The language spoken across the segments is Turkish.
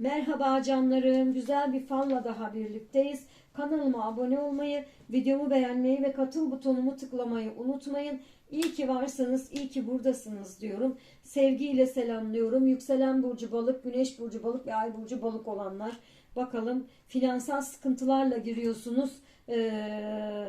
Merhaba canlarım. Güzel bir falla daha birlikteyiz. Kanalıma abone olmayı, videomu beğenmeyi ve katıl butonumu tıklamayı unutmayın. İyi ki varsınız, iyi ki buradasınız diyorum. Sevgiyle selamlıyorum. Yükselen burcu balık, güneş burcu balık ve ay burcu balık olanlar. Bakalım finansal sıkıntılarla giriyorsunuz. Ee,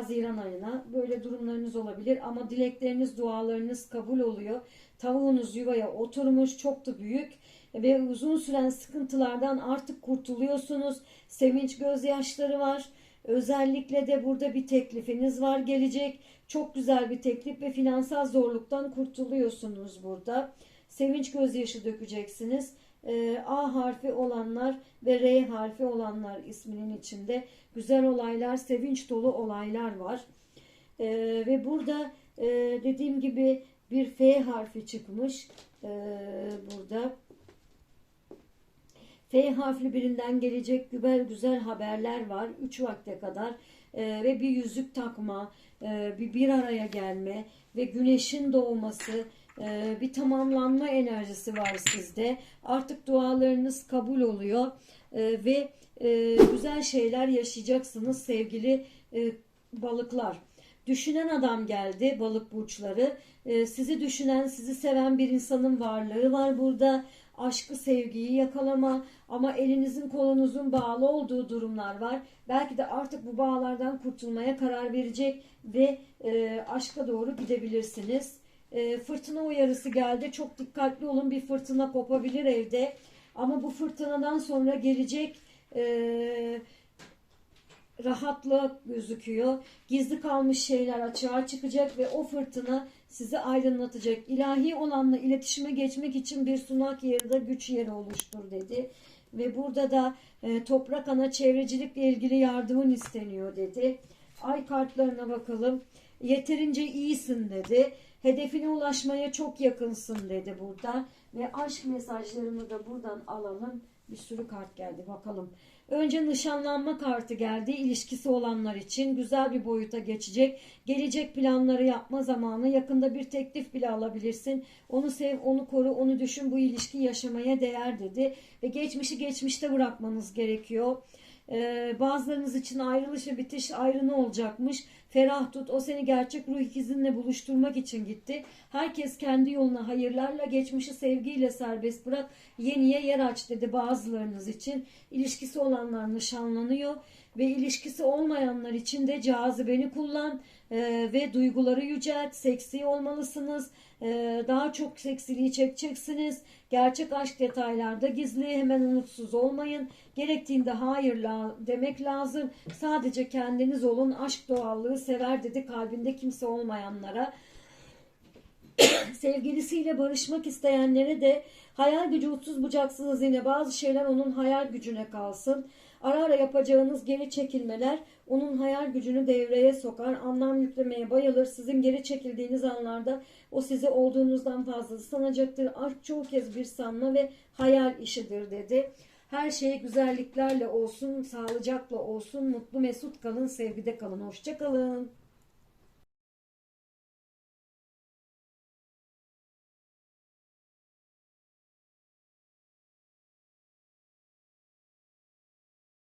Haziran ayına böyle durumlarınız olabilir ama dilekleriniz, dualarınız kabul oluyor. Tavuğunuz yuvaya oturmuş, çok da büyük ve uzun süren sıkıntılardan artık kurtuluyorsunuz. Sevinç gözyaşları var. Özellikle de burada bir teklifiniz var gelecek. Çok güzel bir teklif ve finansal zorluktan kurtuluyorsunuz burada. Sevinç gözyaşı dökeceksiniz. Ee, A harfi olanlar ve R harfi olanlar isminin içinde güzel olaylar, sevinç dolu olaylar var. Ee, ve burada e, dediğim gibi bir F harfi çıkmış. Ee, burada F harfli birinden gelecek güzel güzel haberler var. 3 vakte kadar Ee, ve bir yüzük takma, e, bir bir araya gelme ve güneşin doğması, e, bir tamamlanma enerjisi var sizde. Artık dualarınız kabul oluyor E, ve e, güzel şeyler yaşayacaksınız sevgili e, balıklar. Düşünen adam geldi balık burçları. E, sizi düşünen, sizi seven bir insanın varlığı var burada. Aşkı, sevgiyi yakalama ama elinizin kolunuzun bağlı olduğu durumlar var. Belki de artık bu bağlardan kurtulmaya karar verecek ve e, aşka doğru gidebilirsiniz. E, fırtına uyarısı geldi. Çok dikkatli olun bir fırtına kopabilir evde. Ama bu fırtınadan sonra gelecek e, rahatlık gözüküyor. Gizli kalmış şeyler açığa çıkacak ve o fırtına sizi aydınlatacak. İlahi olanla iletişime geçmek için bir sunak yeri de güç yeri oluştur dedi. Ve burada da e, toprak ana çevrecilikle ilgili yardımın isteniyor dedi. Ay kartlarına bakalım. Yeterince iyisin dedi. Hedefine ulaşmaya çok yakınsın dedi burada. Ve aşk mesajlarını da buradan alalım. Bir sürü kart geldi bakalım. Önce nişanlanma kartı geldi. İlişkisi olanlar için güzel bir boyuta geçecek. Gelecek planları yapma zamanı. Yakında bir teklif bile alabilirsin. Onu sev, onu koru, onu düşün. Bu ilişki yaşamaya değer dedi. Ve geçmişi geçmişte bırakmanız gerekiyor. Ee, bazılarınız için ayrılış ve bitiş ayrı olacakmış. Ferah tut o seni gerçek ruh ikizinle buluşturmak için gitti. Herkes kendi yoluna hayırlarla geçmişi sevgiyle serbest bırak. Yeniye yer aç dedi bazılarınız için. İlişkisi olanlar nişanlanıyor ve ilişkisi olmayanlar için de cazibeni kullan e, ve duyguları yücelt. Seksi olmalısınız. E, daha çok seksiliği çekeceksiniz. Gerçek aşk detaylarda gizli hemen umutsuz olmayın. Gerektiğinde hayır la, demek lazım. Sadece kendiniz olun. Aşk doğallığı sever dedi kalbinde kimse olmayanlara. Sevgilisiyle barışmak isteyenlere de hayal gücü uçsuz bucaksınız yine bazı şeyler onun hayal gücüne kalsın. Ara ara yapacağınız geri çekilmeler onun hayal gücünü devreye sokar. Anlam yüklemeye bayılır. Sizin geri çekildiğiniz anlarda o sizi olduğunuzdan fazlası sanacaktır. Aşk çoğu kez bir sanma ve hayal işidir dedi. Her şey güzelliklerle olsun, sağlıcakla olsun, mutlu mesut kalın, sevgide kalın. Hoşça kalın.